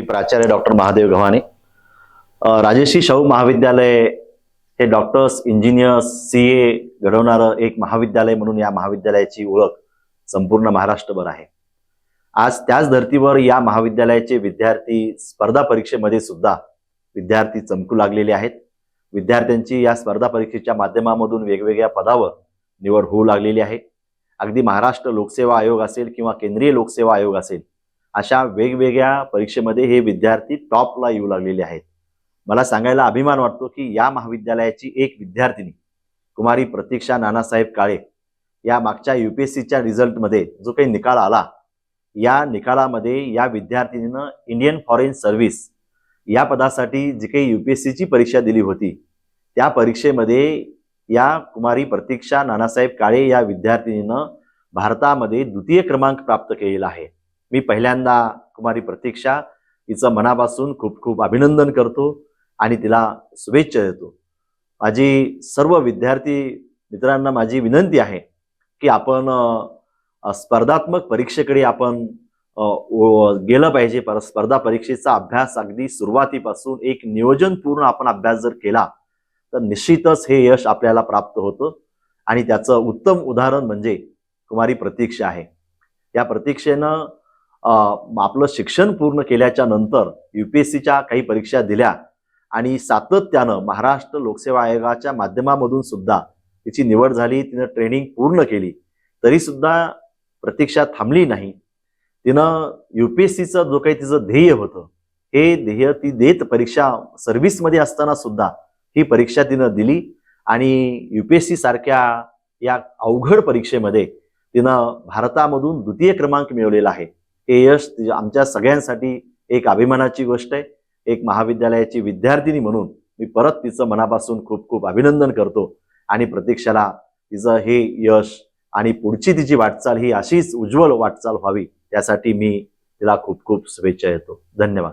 मी प्राचार्य डॉक्टर महादेव गव्हाणे. राजेशी शाहू महाविद्यालय हे डॉक्टर्स इंजिनियर्स सी ए घडवणारं एक महाविद्यालय म्हणून या महाविद्यालयाची ओळख संपूर्ण महाराष्ट्रभर आहे. आज त्याच धर्तीवर या महाविद्यालयाचे विद्यार्थी स्पर्धा परीक्षेमध्ये सुद्धा विद्यार्थी चमकू लागलेले आहेत. विद्यार्थ्यांची या स्पर्धा परीक्षेच्या माध्यमामधून वेगवेगळ्या पदावर निवड होऊ लागलेली आहे. अगदी महाराष्ट्र लोकसेवा आयोग असेल किंवा केंद्रीय लोकसेवा आयोग असेल अशा वेगवेगळ्या परीक्षेमध्ये हे विद्यार्थी टॉपला येऊ लागलेले आहेत. मला सांगायला अभिमान वाटतो की या महाविद्यालयाची एक विद्यार्थिनी कुमारी प्रतीक्षा नानासाहेब काळे या मागच्या युपीएससीच्या रिझल्टमध्ये जो काही निकाल आला या निकालामध्ये या विद्यार्थिनीनं इंडियन फॉरेन सर्व्हिस या पदासाठी जी काही युपीएससीची परीक्षा दिली होती त्या परीक्षेमध्ये या कुमारी प्रतीक्षा नानासाहेब काळे या विद्यार्थिनीनं भारतामध्ये द्वितीय क्रमांक प्राप्त केलेला आहे. मी पहिल्यांदा कुमारी प्रतीक्षा हिचं मनापासून खूप खूप अभिनंदन करतो आणि तिला शुभेच्छा देतो. माझी सर्व विद्यार्थी मित्रांना माझी विनंती आहे की आपण स्पर्धात्मक परीक्षेकडे आपण गेलं पाहिजे. पर स्पर्धा परीक्षेचा अभ्यास अगदी सुरुवातीपासून एक नियोजनपूर्ण आपण अभ्यास जर केला तर निश्चितच हे यश आपल्याला प्राप्त होतं. आणि त्याचं उत्तम उदाहरण म्हणजे कुमारी प्रतीक्षा आहे. या प्रतीक्षेनं आपलं शिक्षण पूर्ण केल्याच्यानंतर युपीएससीच्या काही परीक्षा दिल्या आणि सातत्यानं महाराष्ट्र लोकसेवा आयोगाच्या माध्यमामधून सुद्धा तिची निवड झाली तिनं ट्रेनिंग पूर्ण केली तरी सुद्धा प्रतीक्षा थांबली नाही. तिनं यू पी एस सीचं जो काही तिचं ध्येय होतं हे ध्येय ती देत परीक्षा सर्व्हिसमध्ये असताना सुद्धा ही परीक्षा तिनं दिली आणि युपीएससी सारख्या या अवघड परीक्षेमध्ये तिनं भारतामधून द्वितीय क्रमांक मिळवलेला आहे. हे यश आमच्या सगळ्यांसाठी एक अभिमानाची गोष्ट आहे. एक महाविद्यालयाची विद्यार्थिनी म्हणून मी परत तिचं मनापासून खूप खूप अभिनंदन करतो आणि प्रतीक्षाला तिचं हे यश आणि पुढची तिची वाटचाल ही अशीच उज्ज्वल वाटचाल व्हावी त्यासाठी मी तिला खूप खूप शुभेच्छा येतो धन्यवाद.